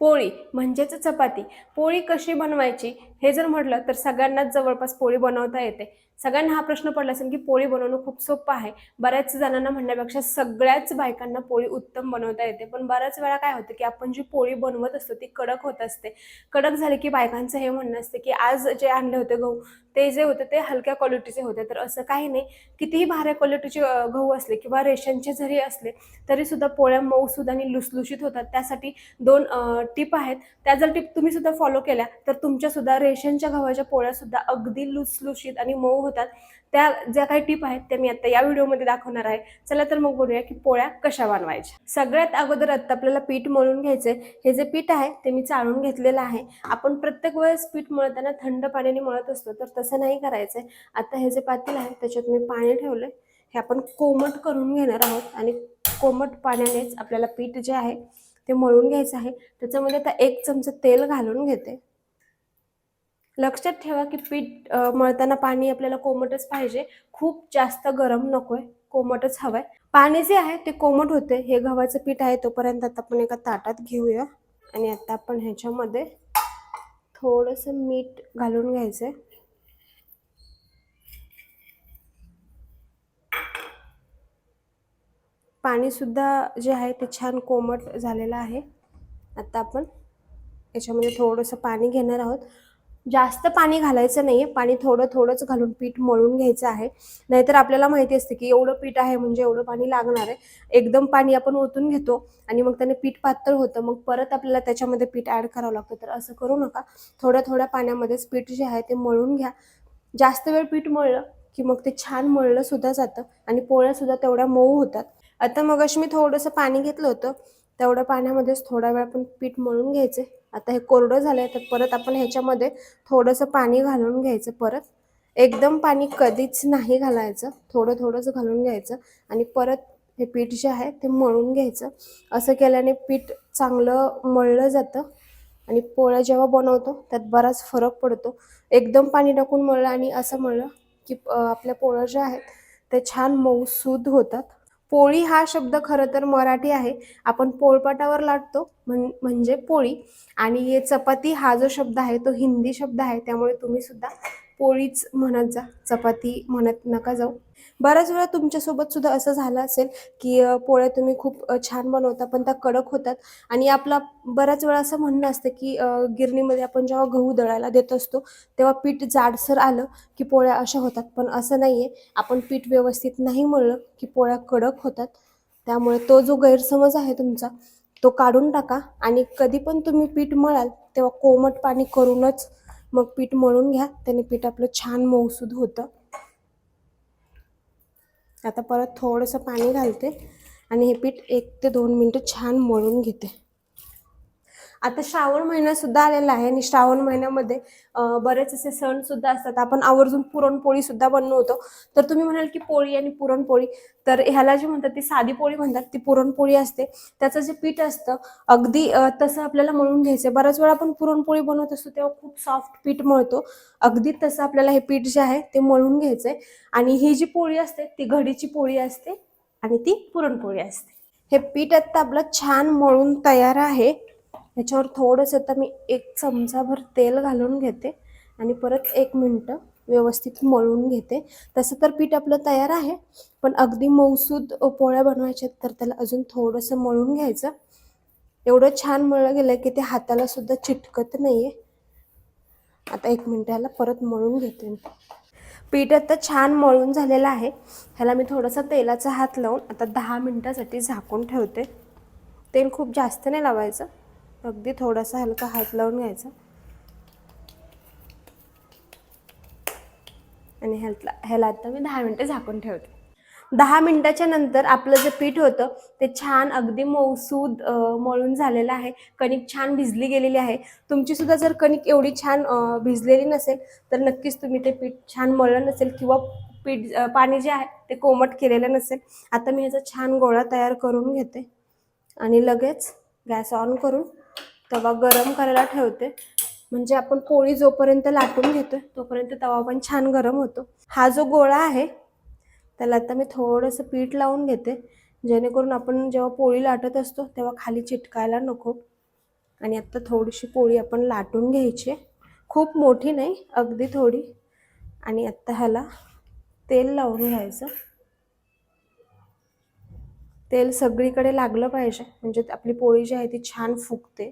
पोळी म्हणजेच चपाती. पोळी कशी बनवायची हे जर म्हटलं तर सगळ्यांनाच जवळपास पोळी बनवता येते. सगळ्यांना हा प्रश्न पडला असेल की पोळी बनवणं खूप सोपं आहे. बऱ्याच जणांना म्हणण्यापेक्षा सगळ्याच बायकांना पोळी उत्तम बनवता येते. पण बऱ्याच वेळा काय होतं की आपण जी पोळी बनवत असतो ती कडक होत असते. कडक झाली की बायकांचं हे म्हणणं असते की आज जे आणले होते गहू ते जे होते ते हलक्या क्वालिटीचे होते. तर असं काही नाही. कितीही भाऱ्या क्वालिटीचे गहू असले किंवा रेशनचे जरी असले तरी सुद्धा पोळ्या मऊसूद आणि लुसलुशीत होतात. त्यासाठी दोन टिप आहेत. त्या जर टिप तुम्ही सुद्धा फॉलो केल्या तर तुमच्या सुद्धा रेशनच्या गव्हाच्या पोळ्या सुद्धा अगदी लुसलुशीत आणि मऊ होतात. त्या ज्या काही टिप आहेत त्या मी आता या व्हिडिओमध्ये दाखवणार आहे. चला तर मग बोलूया की पोळ्या कशा बनवायच्या. सगळ्यात अगोदर आता आपल्याला पीठ मळून घ्यायचंय. हे जे पीठ आहे ते मी चाळून घेतलेलं आहे. आपण प्रत्येक वेळेस पीठ मळताना थंड पाण्याने मळत असतो तर तसं नाही करायचंय. आता हे जे पातील आहे त्याच्यात मी पाणी ठेवलंय. हे आपण कोमट करून घेणार आहोत आणि कोमट पाण्यानेच आपल्याला पीठ जे आहे ते मळून घ्यायचं आहे. त्याच्यामध्ये आता एक चमचा तेल घालून घेते. लक्षात ठेवा की पीठ मळताना पाणी आपल्याला कोमटच पाहिजे. खूप जास्त गरम नकोय. कोमटच हवंय. पाणी जे आहे ते कोमट होते. हे गव्हाचं पीठ आहे तोपर्यंत आता आपण एका ताटात घेऊया. आणि आता आपण ह्याच्यामध्ये थोडंसं मीठ घालून घ्यायचं आहे पाणीसुद्धा जे आहे ते छान कोमट झालेलं आहे. आता आपण याच्यामध्ये थोडंसं पाणी घेणार आहोत. जास्त पाणी घालायचं नाही आहे पाणी थोडं थोडंच घालून पीठ मळून घ्यायचं आहे. नाहीतर आपल्याला माहिती असते की एवढं पीठ आहे म्हणजे एवढं पाणी लागणार आहे. एकदम पाणी आपण ओतून घेतो आणि मग त्याने पीठ पातळ होतं. मग परत आपल्याला त्याच्यामध्ये पीठ ॲड करावं लागतं. तर असं करू नका. थोड्या थोड्या पाण्यामध्येच पीठ जे आहे ते मळून घ्या. जास्त वेळ पीठ मळलं की मग ते छान मळलं सुद्धा जातं आणि पोळ्यासुद्धा तेवढ्या मऊ होतात. आता मग मी थोडंसं पाणी घेतलं होतं. तेवढ्या पाण्यामध्येच थोडा वेळ आपण पीठ मळून घ्यायचे. आता हे कोरडं झालंय तर परत आपण ह्याच्यामध्ये थोडंसं पाणी घालून घ्यायचं परत. एकदम पाणी कधीच नाही घालायचं. थोडं थोडंच घालून घ्यायचं आणि परत हे पीठ जे आहे ते मळून घ्यायचं. असं केल्याने पीठ चांगलं मळलं जातं आणि पोळ्या जेव्हा बनवतो त्यात बराच फरक पडतो. एकदम पाणी टाकून मळलं आणि असं मळलं की आपल्या पोळ्या ज्या आहेत ते छान मऊसूद होतात. पोळी हा शब्द खरं तर मराठी आहे. आपण पोळपाटावर लाटतो म्हणजे पोळी. आणि चपाती हा जो शब्द आहे तो हिंदी शब्द आहे. त्यामुळे तुम्ही सुद्धा पोळीच म्हणत जा चपाती म्हणत नका जाऊ. बऱ्याच वेळा तुमच्यासोबत सुद्धा असं झालं असेल की पोळ्या तुम्ही खूप छान बनवता पण त्या कडक होतात. आणि आपला बऱ्याच वेळा असं म्हणणं असतं की गिरणीमध्ये आपण जेव्हा गहू दळायला देत असतो तेव्हा पीठ जाडसर आलं की पोळ्या अशा होतात. पण असं नाही आहे आपण पीठ व्यवस्थित नाही मळलं की पोळ्या कडक होतात. त्यामुळे तो जो गैरसमज आहे तुमचा तो काढून टाका. आणि कधी पण तुम्ही पीठ मळाल तेव्हा कोमट पाणी करूनच मग पीठ मळून घ्या. त्याने पीठ आपलं छान मऊसूद होतं. आता परत थोडंसं पाणी घालते आणि हे पीठ एक ते दोन मिनटं छान मळून घेते. आता श्रावण महिना सुद्धा आलेला आहे आणि श्रावण महिन्यामध्ये बरेच असे सण सुद्धा असतात. आपण आवर्जून पुरणपोळी सुद्धा बनवतो. तर तुम्ही म्हणाल की पोळी आणि पुरणपोळी तर ह्याला जे म्हणतात ती साधी पोळी म्हणतात ती पुरणपोळी असते. त्याचं जे पीठ असतं अगदी तसं आपल्याला मळून घ्यायचं. बऱ्याच वेळा आपण पुरणपोळी बनवत असतो तेव्हा खूप सॉफ्ट पीठ मळतो. अगदी तसं आपल्याला हे पीठ जे आहे ते मळून घ्यायचंय. आणि ही जी पोळी असते ती घडीची पोळी असते आणि ती पुरणपोळी असते. हे पीठ आत्ता आपलं छान मळून तयार आहे. ह्याच्यावर थोडंसं आता मी एक चमचाभर तेल घालून घेते आणि परत एक मिनटं व्यवस्थित मळून घेते. तसं तर पीठ आपलं तयार आहे पण अगदी मऊसूद पोळ्या बनवायच्या तर त्याला अजून थोडंसं मळून घ्यायचं. एवढं छान मळलं गेलं की ते हाताला सुद्धा चिटकत आहे आता एक मिनटं ह्याला परत मळून घेते पीठ आता छान मळून झालेलं आहे. ह्याला मी थोडासा तेलाचा हात लावून आता दहा मिनटासाठी झाकून ठेवते. तेल खूप जास्त नाही लावायचं. अगदी थोडासा हलका हात लावून घ्यायचा. आणि ह्याला ह्याला आता मी दहा मिनटं झाकून ठेवते. दहा मिनटाच्या नंतर आपलं जे पीठ होतं ते छान अगदी मऊसूद मळून झालेलं आहे. कणिक छान भिजली गेलेली आहे. तुमची सुद्धा जर कणिक एवढी छान भिजलेली नसेल तर नक्कीच तुम्ही ते पीठ छान मळलं नसेल किंवा पीठ पाणी जे आहे ते कोमट केलेलं नसेल आता मी ह्याचा छान गोळा तयार करून घेते. आणि लगेच गॅस ऑन करून तवा गरम करायला ठेवते. म्हणजे आपण पोळी जोपर्यंत लाटून घेतोय तोपर्यंत तवा पण छान गरम होतो. हा जो गोळा आहे त्याला आता मी थोडंसं पीठ लावून घेते. जेणेकरून आपण जेव्हा पोळी लाटत असतो तेव्हा खाली चिटकायला नको. आणि आत्ता थोडीशी पोळी आपण लाटून घ्यायची खूप मोठी नाही अगदी थोडी. आणि आत्ता ह्याला तेल लावून घ्यायचं. तेल सगळीकडे लागलं पाहिजे. म्हणजे आपली पोळी जी आहे ती छान फुगते.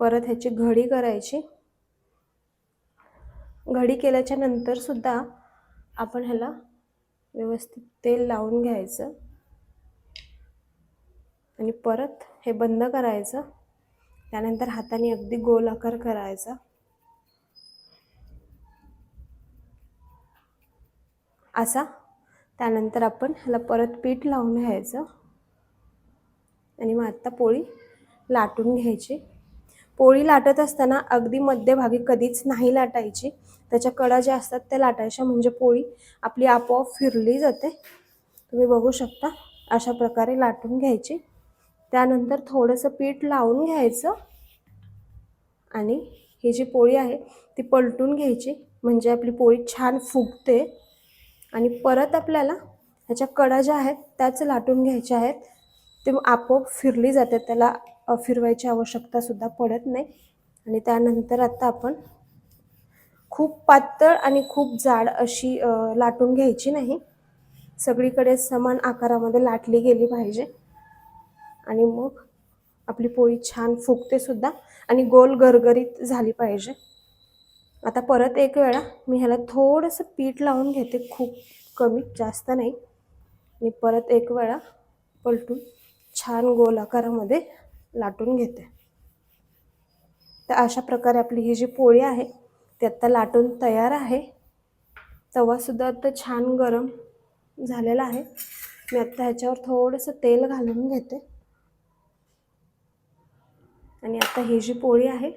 परत ह्याची घडी करायची. घडी केल्याच्या नंतरसुद्धा आपण ह्याला व्यवस्थित तेल लावून घ्यायचं. आणि परत हे बंद करायचं. त्यानंतर हाताने अगदी गोल आकार करायचा. असा. त्यानंतर आपण ह्याला परत पीठ लावून घ्यायचं. आणि मग आत्ता पोळी लाटून घ्यायची. पोळी लाटत असताना अगदी मध्यभागी कधीच नाही लाटायची. त्याच्या कडा ज्या असतात त्या लाटायच्या म्हणजे पोळी आपली आपोआप फिरली जाते. तुम्ही बघू शकता अशा प्रकारे लाटून घ्यायची. त्यानंतर थोडंसं पीठ लावून घ्यायचं. आणि ही जी पोळी आहे ती पलटून घ्यायची. म्हणजे आपली पोळी छान फुगते. आणि परत आपल्याला ह्याच्या कडा ज्या आहेत त्याच लाटून घ्यायच्या आहेत. ते आपोआप फिरली जाते त्याला फिरवायची फिरवायची आवश्यकतासुद्धा पडत नाही. आणि त्यानंतर आता आपण खूप पातळ आणि खूप जाड अशी लाटून घ्यायची नाही. सगळीकडे समान आकारामध्ये लाटली गेली पाहिजे. आणि मग आपली पोळी छान फुगते सुद्धा आणि गोल गरगरीत झाली पाहिजे. आता परत एक वेळा मी ह्याला थोडंसं पीठ लावून घेते खूप कमी जास्त नाही. आणि परत एक वेळा पलटून छान गोल आकारामध्ये लाटून घेते. तर अशा प्रकारे आपली ही जी पोळी आहे ती आत्ता लाटून तयार आहे. तवासुद्धा आता छान गरम झालेला आहे. मी आत्ता ह्याच्यावर थोडंसं तेल घालून घेते. आणि आता ही जी पोळी आहे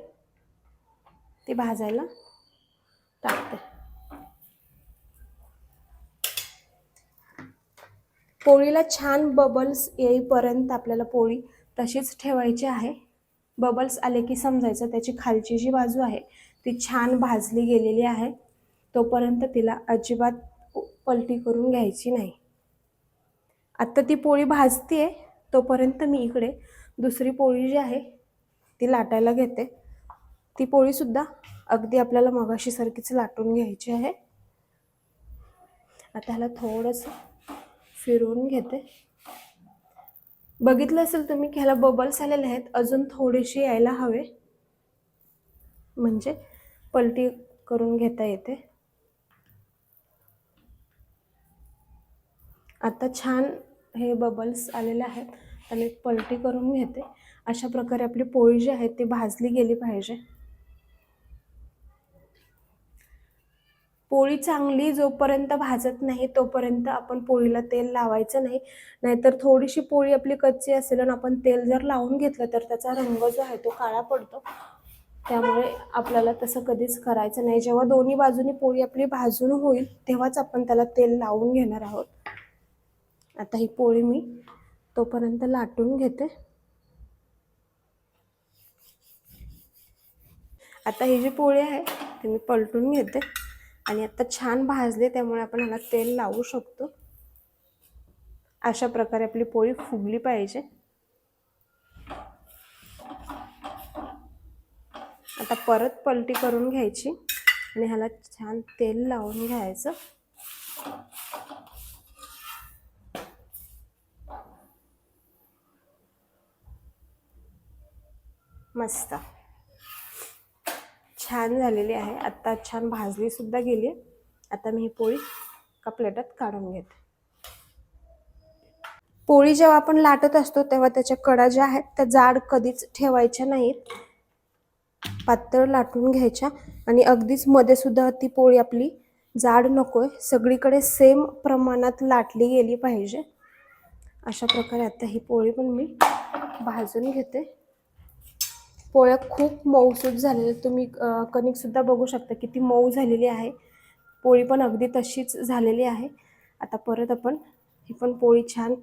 ती भाजायला टाकते. पोळीला छान बबल्स येईपर्यंत आपल्याला पोळी तशीच ठेवायची आहे. बबल्स आले की समजायचं. त्याची खालची जी बाजू आहे ती छान भाजली गेलेली आहे. तोपर्यंत तिला अजिबात पलटी करून घ्यायची नाही. आत्ता ती पोळी भाजते तोपर्यंत मी इकडे दुसरी पोळी जी आहे ती लाटायला घेते. ती पोळीसुद्धा अगदी आपल्याला मगाशीसारखीच लाटून घ्यायची आहे. आता ह्याला थोडंसं फिरवून घेते. बघितलं असेल तुम्ही की ह्याला बबल्स आलेले आहेत. अजून थोडेसे यायला हवे. म्हणजे पलटी करून घेता येते. आता छान हे बबल्स आलेले आहेत. आणि पलटी करून घेते. अशा प्रकारे आपली पोळी जी आहे ती भाजली गेली पाहिजे. पोळी चांगली जोपर्यंत भाजत नाही तोपर्यंत आपण पोळीला तेल लावायचं नाही. नाहीतर थोडीशी पोळी आपली कच्ची असेल आणि आपण तेल जर लावून घेतलं तर त्याचा रंग जो आहे तो काळा पडतो. त्यामुळे आपल्याला तसं कधीच करायचं नाही. जेव्हा दोन्ही बाजूनी पोळी आपली भाजून होईल तेव्हाच आपण त्याला तेल लावून घेणार आहोत. आता ही पोळी मी तोपर्यंत लाटून घेते. आता ही जी पोळी आहे ती मी पलटून घेते. आणि आता छान भाजले त्यामुळे आपण ह्याला तेल लावू शकतो. अशा प्रकारे आपली पोळी फुगली पाहिजे. आता परत पलटी करून घ्यायची आणि ह्याला छान तेल लावून घ्यायचं. मस्त. छान झालेली आहे. आत्ता छान भाजलीसुद्धा गेली आहे. आता मी ही पोळी एका प्लेटात काढून घेते. पोळी जेव्हा आपण लाटत असतो तेव्हा त्याच्या कडा ज्या आहेत त्या जाड कधीच ठेवायच्या नाहीत. पातळ लाटून घ्यायच्या. आणि अगदीच मध्ये सुद्धा ती पोळी आपली जाड नकोय. सगळीकडे सेम प्रमाणात लाटली गेली पाहिजे. अशा प्रकारे आता ही पोळी पण मी भाजून घेते. पोळ्या खूप मऊसूत झालेल्या तुम्ही कणिकसुद्धा बघू शकता किती मऊ झालेली आहे. पोळी पण अगदी तशीच झालेली आहे. आता परत आपण ही पण पोळी छान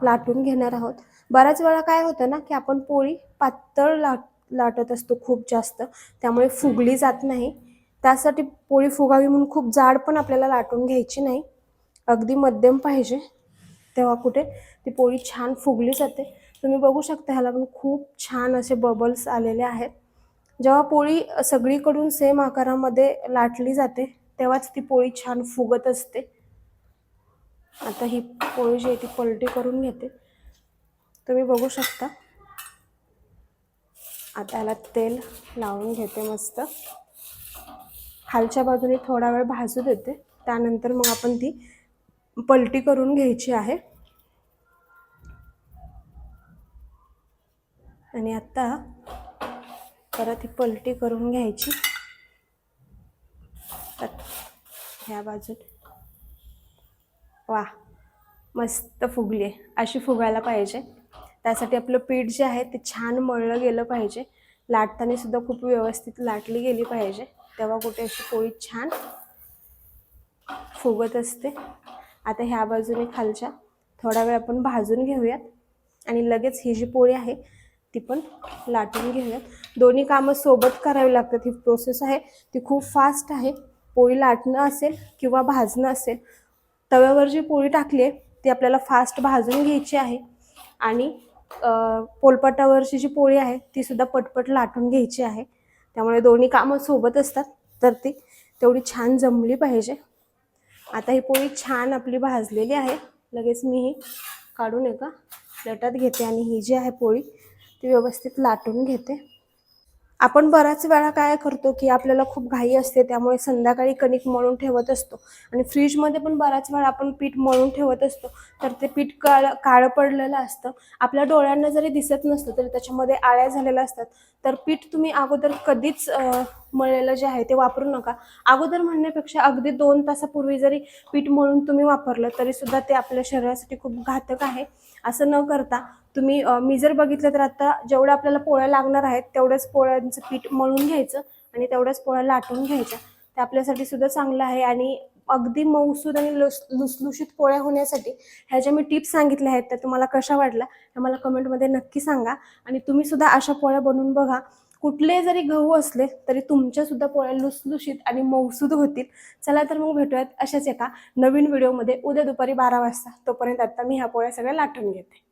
लाटून घेणार आहोत. बऱ्याच वेळा काय होतं ना की आपण पोळी पातळ लाट लाटत असतो खूप जास्त. त्यामुळे फुगली जात नाही. त्यासाठी पोळी फुगावी म्हणून खूप जाड पण आपल्याला लाटून घ्यायची नाही. अगदी मध्यम पाहिजे. तेव्हा कुठे ती पोळी छान फुगली जाते. तुम्ही बघू शकता ह्याला पण खूप छान असे बबल्स आलेले आहेत. जेव्हा पोळी सगळीकडून सेम आकारामध्ये लाटली जाते तेव्हाच ती पोळी छान फुगत असते. आता ही पोळी जी आहे ती पलटी करून घेते. तुम्ही बघू शकता. आता याला तेल लावून घेते मस्त. खालच्या बाजूने थोडा वेळ भाजू देते. त्यानंतर मग आपण ती पलटी करून घ्यायची आहे. आणि आता परत ही पलटी करून घ्यायची. तर ह्या बाजून. वा मस्त फुगली आहे अशी फुगायला पाहिजे. त्यासाठी आपलं पीठ जे आहे ते छान मळलं गेलं पाहिजे. लाटताना सुद्धा खूप व्यवस्थित लाटली गेली पाहिजे. तेव्हा कुठे अशी पोळी छान फुगत असते. आता ह्या बाजूने खालच्या थोडा वेळ आपण भाजून घेऊयात. आणि लगेच ही जी पोळी आहे ती पण लाटून घेऊयात. दोन्ही कामं सोबत करावी लागतात. ही प्रोसेस आहे. ती खूप फास्ट आहे. पोळी लाटणं असेल किंवा भाजणं असेल तव्यावर जी पोळी टाकली आहे ती आपल्याला फास्ट भाजून घ्यायची आहे आणि पोलपटावरची पोलपाटावरची जी पोळी आहे ती सुद्धा पटपट लाटून घ्यायची आहे. त्यामुळे दोन्ही कामं सोबत असतात. तर ती तेवढी छान जमली पाहिजे. आता ही पोळी छान आपली भाजलेली आहे. लगेच मी ही काढून एका लटात घेते आणि ही जी आहे पोळी ती व्यवस्थित लाटून घेते. आपण बऱ्याच वेळा काय करतो की आपल्याला खूप घाई असते त्यामुळे संध्याकाळी कणिक मळून ठेवत असतो. आणि फ्रीजमध्ये पण बऱ्याच वेळा आपण पीठ मळून ठेवत असतो. तर ते पीठ काळ काळं पडलेलं असतं. आपल्या डोळ्यांना जरी दिसत नसतं तरी त्याच्यामध्ये आळ्या झालेल्या असतात. तर पीठ तुम्ही अगोदर कधीच मळलेलं जे आहे ते वापरू नका. अगोदर म्हणण्यापेक्षा अगदी दोन तासापूर्वी जरी पीठ मळून तुम्ही वापरलं तरी सुद्धा ते आपल्या शरीरासाठी खूप घातक आहे. असं न करता तुम्ही मी जर बघितलं तर आता जेवढं आपल्याला पोळ्या लागणार आहेत तेवढ्याच पोळ्यांचं पीठ मळून घ्यायचं आणि तेवढ्याच पोळ्या लाटून घ्यायच्या. ते आपल्यासाठी सुद्धा चांगलं आहे आणि अगदी मऊसूद आणि लुस लुसलुशीत पोळ्या होण्यासाठी ह्या ज्या मी टिप्स सांगितल्या आहेत त्या तुम्हाला कशा वाटल्या हे मला कमेंटमध्ये नक्की सांगा. आणि तुम्ही सुद्धा अशा पोळ्या बनवून बघा. कुठले जरी गहू असले तरी तुमच्या सुद्धा पोळ्या लुसलुशीत आणि मौसूद होतील. चला तर मग भेटूयात अशाच एका नवीन व्हिडिओमध्ये. उद्या दुपारी बारा वाजता. तोपर्यंत आता मी ह्या पोळ्या सगळ्या लाटून घेते.